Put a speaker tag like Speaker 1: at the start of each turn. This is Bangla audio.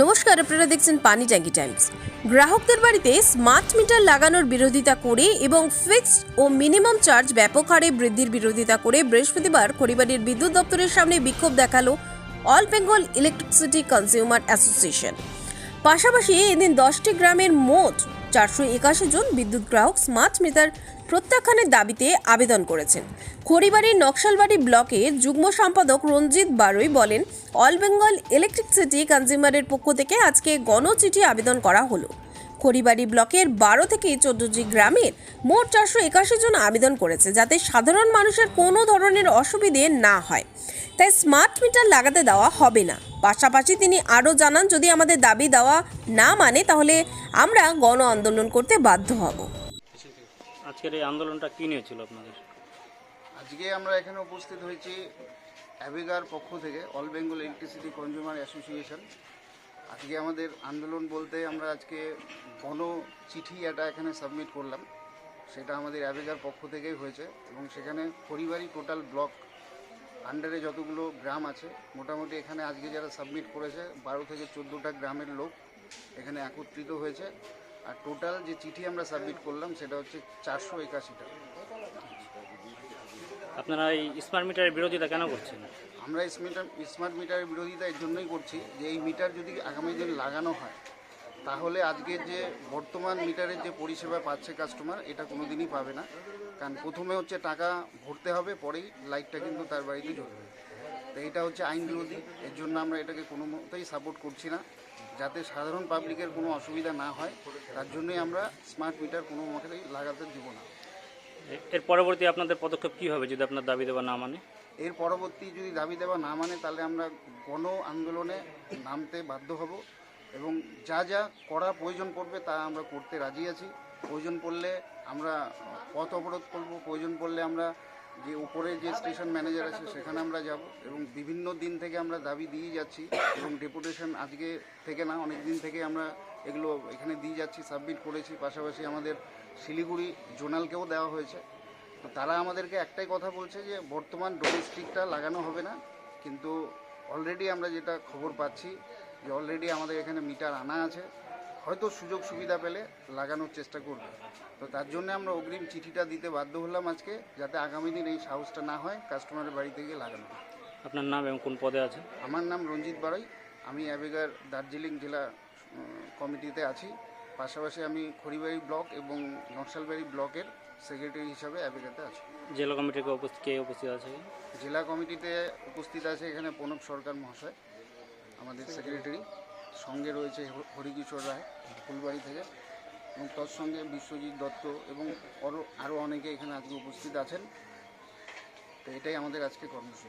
Speaker 1: নমস্কার, আপনারা দেখছেন পানি ট্যাঙ্কি টাইমস। গ্রাহকদের বাড়িতে স্মার্ট মিটার লাগানোর বিরোধিতা করে এবং ফিক্সড ও মিনিমাম চার্জ ব্যাপক হারে বৃদ্ধির বিরোধিতা করে বৃহস্পতিবার খড়িবাড়ির বিদ্যুৎ দপ্তরের সামনে বিক্ষোভ দেখাল all Bengal electricity consumer association. পাশাপাশি এদিন দশটি গ্রামের মোট চারশো একাশি জন বিদ্যুৎ গ্রাহক স্মার্ট মিটার প্রত্যাখ্যানের দাবিতে আবেদন করেছেন। খড়িবাড়ির নকশালবাড়ি ব্লকের যুগ্ম সম্পাদক রঞ্জিত বারুই বলেন, অল বেঙ্গল ইলেকট্রিসিটি কনজিউমারের পক্ষ থেকে আজকে গণচিঠি আবেদন করা হলো। খড়িবাড়ি ব্লকের বারো থেকে চোদ্দটি গ্রামের মোট চারশো একাশি জন আবেদন করেছে, যাতে সাধারণ মানুষের কোনো ধরনের অসুবিধে না হয়। তাই স্মার্ট মিটার লাগাতে দেওয়া হবে না। পাশাপাশি তিনি আরও জানান যদি আমাদের দাবি দেওয়া না মানে তাহলে আমরা গণ আন্দোলন করতে বাধ্য হব।
Speaker 2: আজকের এই আন্দোলনটা কী নিয়েছিল আপনাদের?
Speaker 3: আজকে আমরা এখানে উপস্থিত হয়েছি অ্যাভিগার পক্ষ থেকে all Bengal electricity consumer association. আজকে আমাদের আন্দোলন বলতে আমরা আজকে গণ চিঠি এটা এখানে সাবমিট করলাম। সেটা আমাদের অ্যাভিগার পক্ষ থেকেই হয়েছে এবং সেখানে পরিবারই টোটাল ব্লক আন্ডারে যতগুলো গ্রাম আছে মোটামুটি এখানে আজকে যারা সাবমিট করেছে বারো থেকে চোদ্দোটা গ্রামের লোক এখানে একত্রিত হয়েছে। আর টোটাল যে চিঠি আমরা সাবমিট করলাম সেটা হচ্ছে চারশো একাশিটা।
Speaker 2: আপনারা এই স্মার্ট মিটারের বিরোধিতা কেন করছেন?
Speaker 3: আমরা স্মার্ট মিটারের বিরোধিতা এর জন্যই করছি যে এই মিটার যদি আগামী দিন লাগানো হয় তাহলে আজকে যে বর্তমান মিটারের যে পরিষেবা পাচ্ছে কাস্টমার এটা কোনো দিনই পাবে না। কারণ প্রথমে হচ্ছে টাকা ভরতে হবে পরেই লাইটটা কিন্তু তার বাড়িতে জ্বলবে। তো এটা হচ্ছে আইন বিরোধী। এর জন্য আমরা এটাকে কোনো মতেই সাপোর্ট করছি না। যাতে সাধারণ পাবলিকের কোনো অসুবিধা না হয় তার জন্যই আমরা স্মার্ট মিটার কোনো মতেই লাগাতে দিব না।
Speaker 2: এর পরবর্তী আপনাদের পদক্ষেপ কী হবে যদি আপনার দাবি দেওয়া না মানে?
Speaker 3: এর পরবর্তী যদি দাবি দেওয়া না মানে তাহলে আমরা গণ আন্দোলনে নামতে বাধ্য হব। এবং যা যা করা প্রয়োজন পড়বে তা আমরা করতে রাজি আছি। প্রয়োজন পড়লে আমরা পথ অবরোধ করব, প্রয়োজন পড়লে আমরা যে উপরে যে স্টেশন ম্যানেজার আছে সেখানে আমরা যাব এবং বিভিন্ন দিন থেকে আমরা দাবি দিয়ে যাচ্ছি এবং ডেপুটেশন আজকে থেকে না, অনেক দিন থেকে আমরা এগুলো এখানে দিয়ে যাচ্ছি, সাবমিট করেছি। পাশাপাশি আমাদের শিলিগুড়ি জোনালকেও দেওয়া হয়েছে। তো তারা আমাদেরকে একটাই কথা বলছে যে, বর্তমান ডোমেস্টিকটা লাগানো হবে না, কিন্তু অলরেডি আমরা যেটা খবর পাচ্ছি যে অলরেডি আমাদের এখানে মিটার আনা আছে। হয়তো সুযোগ সুবিধা পেলে লাগানোর চেষ্টা করবে। তো তার জন্য আমরা অগ্রিম চিঠিটা দিতে বাধ্য হলাম আজকে যাতে আগামী দিন এই সাহসটা না হয় কাস্টমারের বাড়িতে গিয়ে লাগানো।
Speaker 2: আপনার নাম এবং কোন পদে আছে
Speaker 3: আমার নাম রঞ্জিত বাড়াই আমি অ্যাবেগার দার্জিলিং জেলা কমিটিতে আছি। পাশাপাশি আমি খড়িবাড়ি ব্লক এবং নকশালবাড়ি ব্লকের সেক্রেটারি হিসাবে অ্যাবেগাতে আছি।
Speaker 2: জেলা কমিটির কে উপস্থিত কে উপস্থিত আছে?
Speaker 3: জেলা কমিটিতে উপস্থিত আছে এখানে প্রণব সরকার মহাশয় আমাদের সেক্রেটারি। সঙ্গে রয়েছে হরিকিশোর রায় ফুলবাড়ি থেকে। এবং তার সঙ্গে বিশ্বজিৎ দত্ত এবং আরও আরও অনেকে এখানে আজকে উপস্থিত আছেন। তো এটাই আমাদের আজকে কর্মসূচি।